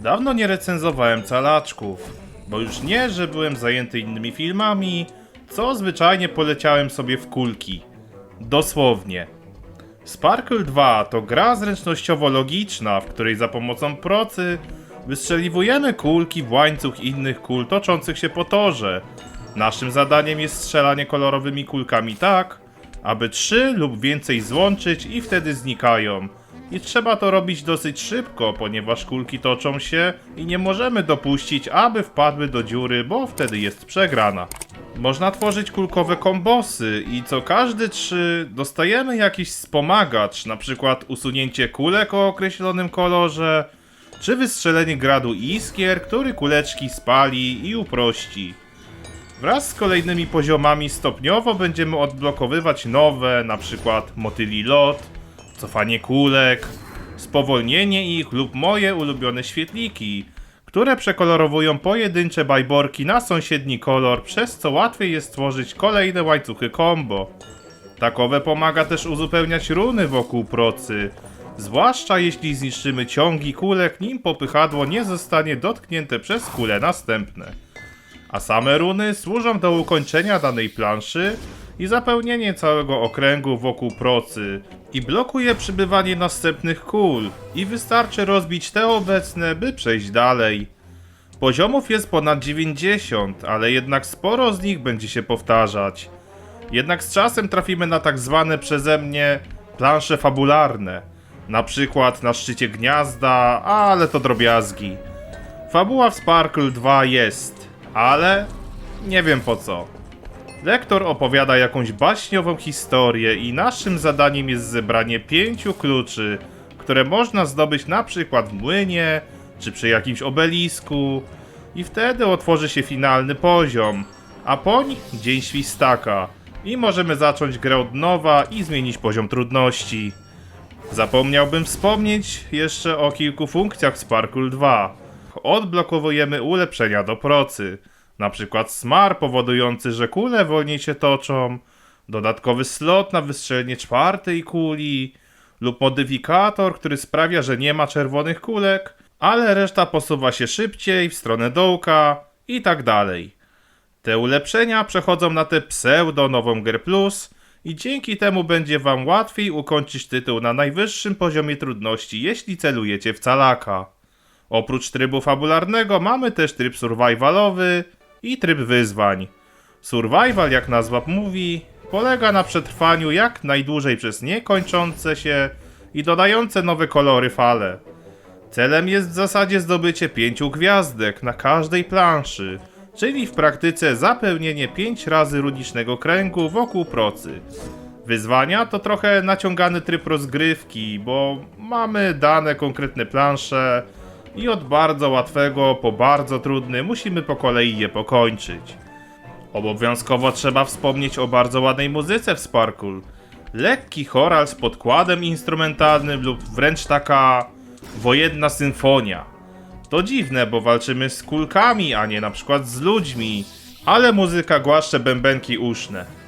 Dawno nie recenzowałem calaczków, bo już nie, że byłem zajęty innymi filmami, co zwyczajnie poleciałem sobie w kulki. Dosłownie. Sparkle 2 to gra zręcznościowo-logiczna, w której za pomocą procy wystrzeliwujemy kulki w łańcuch innych kul toczących się po torze. Naszym zadaniem jest strzelanie kolorowymi kulkami tak, aby trzy lub więcej złączyć i wtedy znikają. I trzeba to robić dosyć szybko, ponieważ kulki toczą się i nie możemy dopuścić, aby wpadły do dziury, bo wtedy jest przegrana. Można tworzyć kulkowe kombosy i co każdy trzy dostajemy jakiś wspomagacz, na przykład usunięcie kulek o określonym kolorze, czy wystrzelenie gradu iskier, który kuleczki spali i uprości. Wraz z kolejnymi poziomami stopniowo będziemy odblokowywać nowe, na przykład motyli lot, cofanie kulek, spowolnienie ich lub moje ulubione świetliki, które przekolorowują pojedyncze bajborki na sąsiedni kolor, przez co łatwiej jest stworzyć kolejne łańcuchy combo. Takowe pomaga też uzupełniać runy wokół procy, zwłaszcza jeśli zniszczymy ciągi kulek, nim popychadło nie zostanie dotknięte przez kule następne a same runy służą do ukończenia danej planszy i zapełnienie całego okręgu wokół procy i blokuje przybywanie następnych kul i wystarczy rozbić te obecne, by przejść dalej. Poziomów jest ponad 90, ale jednak sporo z nich będzie się powtarzać. Jednak z czasem trafimy na tak zwane przeze mnie plansze fabularne. Na przykład na szczycie gniazda, ale to drobiazgi. Fabuła w Sparkle 2 jest, ale nie wiem po co. Lektor opowiada jakąś baśniową historię i naszym zadaniem jest zebranie pięciu kluczy, które można zdobyć na przykład w młynie, czy przy jakimś obelisku i wtedy otworzy się finalny poziom, a poń dzień świstaka i możemy zacząć grę od nowa i zmienić poziom trudności. Zapomniałbym wspomnieć jeszcze o kilku funkcjach Sparkle 2. Odblokowujemy ulepszenia do procy, na przykład smar powodujący, że kule wolniej się toczą, dodatkowy slot na wystrzelenie czwartej kuli lub modyfikator, który sprawia, że nie ma czerwonych kulek, ale reszta posuwa się szybciej w stronę dołka i tak dalej. Te ulepszenia przechodzą na tę pseudo nową grę plus i dzięki temu będzie wam łatwiej ukończyć tytuł na najwyższym poziomie trudności, jeśli celujecie w calaka. Oprócz trybu fabularnego mamy też tryb survivalowy i tryb wyzwań. Survival, jak nazwa mówi, polega na przetrwaniu jak najdłużej przez niekończące się i dodające nowe kolory fale. Celem jest w zasadzie zdobycie pięciu gwiazdek na każdej planszy, czyli w praktyce zapełnienie 5 razy runicznego kręgu wokół procy. Wyzwania to trochę naciągany tryb rozgrywki, bo mamy dane konkretne plansze i od bardzo łatwego po bardzo trudny musimy po kolei je pokończyć. Obowiązkowo trzeba wspomnieć o bardzo ładnej muzyce w Sparkle. Lekki choral z podkładem instrumentalnym lub wręcz taka wojenna symfonia. To dziwne, bo walczymy z kulkami, a nie na przykład z ludźmi, ale muzyka głaszcze bębenki uszne.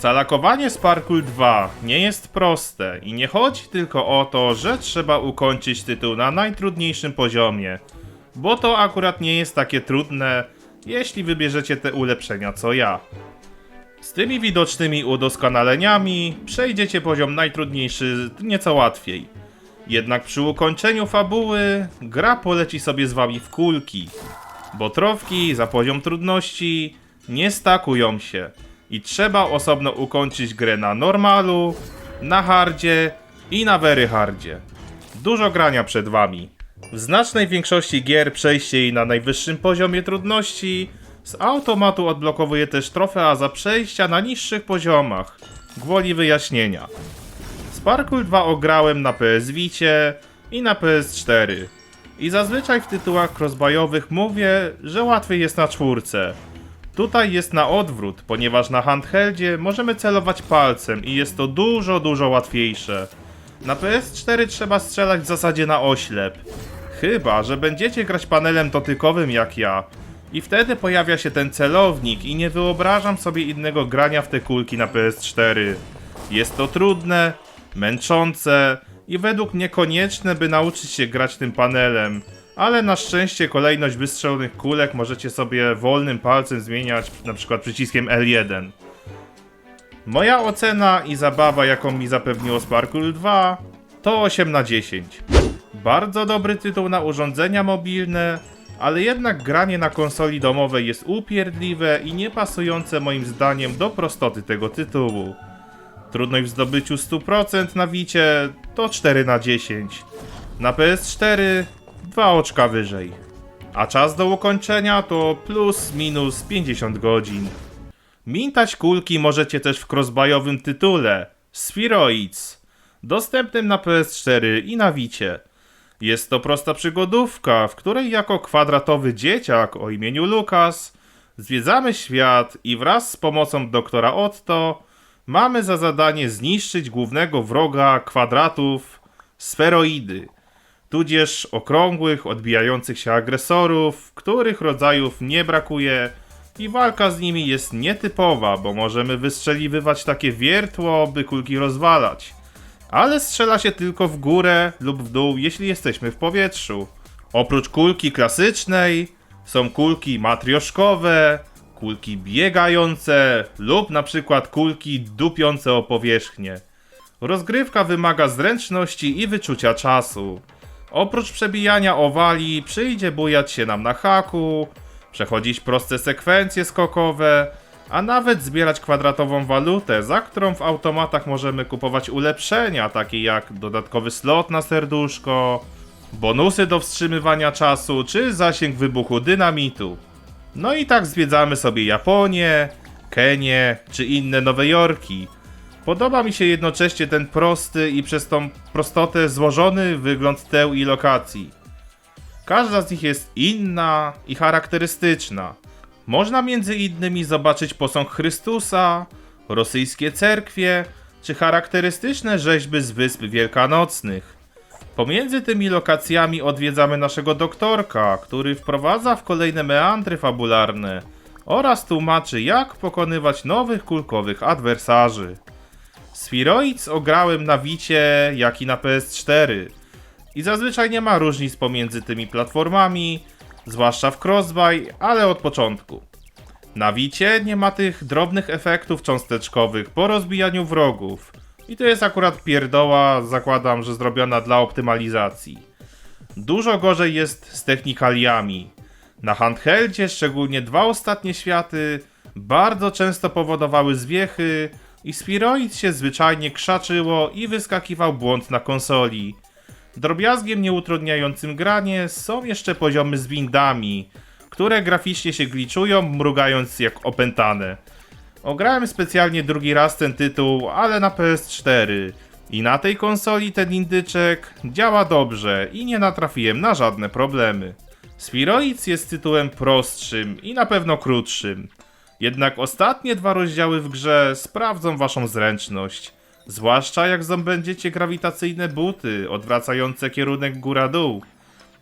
Calakowanie Sparkle 2 nie jest proste i nie chodzi tylko o to, że trzeba ukończyć tytuł na najtrudniejszym poziomie, bo to akurat nie jest takie trudne, jeśli wybierzecie te ulepszenia co ja. Z tymi widocznymi udoskonaleniami przejdziecie poziom najtrudniejszy nieco łatwiej. Jednak przy ukończeniu fabuły gra poleci sobie z wami w kulki, bo trofki za poziom trudności nie stakują się i trzeba osobno ukończyć grę na normalu, na hardzie i na very hardzie. Dużo grania przed wami. W znacznej większości gier przejście jej na najwyższym poziomie trudności z automatu odblokowuje też trofea za przejścia na niższych poziomach. Gwoli wyjaśnienia. Sparkle 2 ograłem na PS Vicie i na PS4. I zazwyczaj w tytułach crossbuyowych mówię, że łatwiej jest na czwórce. Tutaj jest na odwrót, ponieważ na handheldzie możemy celować palcem i jest to dużo, dużo łatwiejsze. Na PS4 trzeba strzelać w zasadzie na oślep. Chyba, że będziecie grać panelem dotykowym jak ja. I wtedy pojawia się ten celownik i nie wyobrażam sobie innego grania w te kulki na PS4. Jest to trudne, męczące i według mnie konieczne, by nauczyć się grać tym panelem. Ale na szczęście kolejność wystrzelonych kulek możecie sobie wolnym palcem zmieniać, na przykład przyciskiem L1. Moja ocena i zabawa, jaką mi zapewniło Sparkle 2, to 8 na 10. Bardzo dobry tytuł na urządzenia mobilne, ale jednak granie na konsoli domowej jest upierdliwe i niepasujące moim zdaniem do prostoty tego tytułu. Trudność w zdobyciu 100% na Wicie to 4 na 10. Na PS4 2 oczka wyżej. A czas do ukończenia to plus minus 50 godzin. Mintać kulki możecie też w crossbuyowym tytule Spheroids, dostępnym na PS4 i na Wicie. Jest to prosta przygodówka, w której jako kwadratowy dzieciak o imieniu Lukas zwiedzamy świat i wraz z pomocą doktora Otto mamy za zadanie zniszczyć głównego wroga kwadratów sferoidy, tudzież okrągłych, odbijających się agresorów, których rodzajów nie brakuje i walka z nimi jest nietypowa, bo możemy wystrzeliwywać takie wiertło, by kulki rozwalać ale strzela się tylko w górę lub w dół, jeśli jesteśmy w powietrzu. Oprócz kulki klasycznej są kulki matrioszkowe, kulki biegające lub na przykład kulki dupiące o powierzchnię. Rozgrywka wymaga zręczności i wyczucia czasu. Oprócz przebijania owali przyjdzie bujać się nam na haku, przechodzić proste sekwencje skokowe, a nawet zbierać kwadratową walutę, za którą w automatach możemy kupować ulepszenia, takie jak dodatkowy slot na serduszko, bonusy do wstrzymywania czasu, czy zasięg wybuchu dynamitu. No i tak zwiedzamy sobie Japonię, Kenię, czy inne Nowe Jorki. Podoba mi się jednocześnie ten prosty i przez tą prostotę złożony wygląd teł i lokacji. Każda z nich jest inna i charakterystyczna. Można między innymi zobaczyć posąg Chrystusa, rosyjskie cerkwie, czy charakterystyczne rzeźby z Wysp Wielkanocnych. Pomiędzy tymi lokacjami odwiedzamy naszego doktorka, który wprowadza w kolejne meandry fabularne oraz tłumaczy jak pokonywać nowych kulkowych adwersarzy. Spheroids ograłem na Wicie, jak i na PS4 i zazwyczaj nie ma różnic pomiędzy tymi platformami, zwłaszcza w Crossbuy, ale od początku. Na Wicie nie ma tych drobnych efektów cząsteczkowych po rozbijaniu wrogów. I to jest akurat pierdoła, zakładam, że zrobiona dla optymalizacji. Dużo gorzej jest z technikaliami. Na handheldzie, szczególnie dwa ostatnie światy, bardzo często powodowały zwiechy i Spheroid się zwyczajnie krzaczyło i wyskakiwał błąd na konsoli. Drobiazgiem nieutrudniającym granie są jeszcze poziomy z windami, które graficznie się gliczują, mrugając jak opętane. Ograłem specjalnie drugi raz ten tytuł, ale na PS4 i na tej konsoli ten indyczek działa dobrze i nie natrafiłem na żadne problemy. Spheroids jest tytułem prostszym i na pewno krótszym. Jednak ostatnie dwa rozdziały w grze sprawdzą waszą zręczność. Zwłaszcza jak zdobędziecie grawitacyjne buty, odwracające kierunek góra-dół.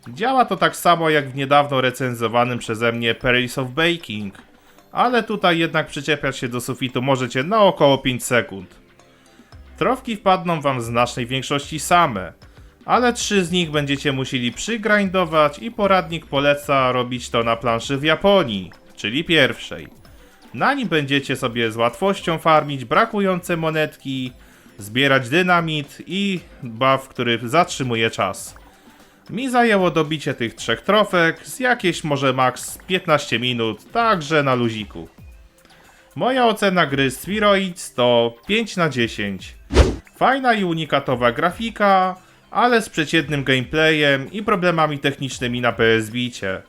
Działa to tak samo jak w niedawno recenzowanym przeze mnie Perils of Baking, ale tutaj jednak przyczepiać się do sufitu możecie na około 5 sekund. Trofki wpadną wam w znacznej większości same, ale trzy z nich będziecie musieli przygrindować i poradnik poleca robić to na planszy w Japonii, czyli pierwszej. Na nim będziecie sobie z łatwością farmić brakujące monetki, zbierać dynamit i buff, który zatrzymuje czas. Mi zajęło dobicie tych trzech trofek z jakieś może max 15 minut, także na luziku. Moja ocena gry Spheroids to 5 na 10. Fajna i unikatowa grafika, ale z przeciętnym gameplayem i problemami technicznymi na PS Vicie.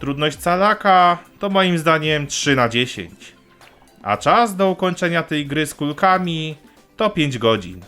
Trudność calaka to moim zdaniem 3 na 10. A czas do ukończenia tej gry z kulkami to 5 godzin.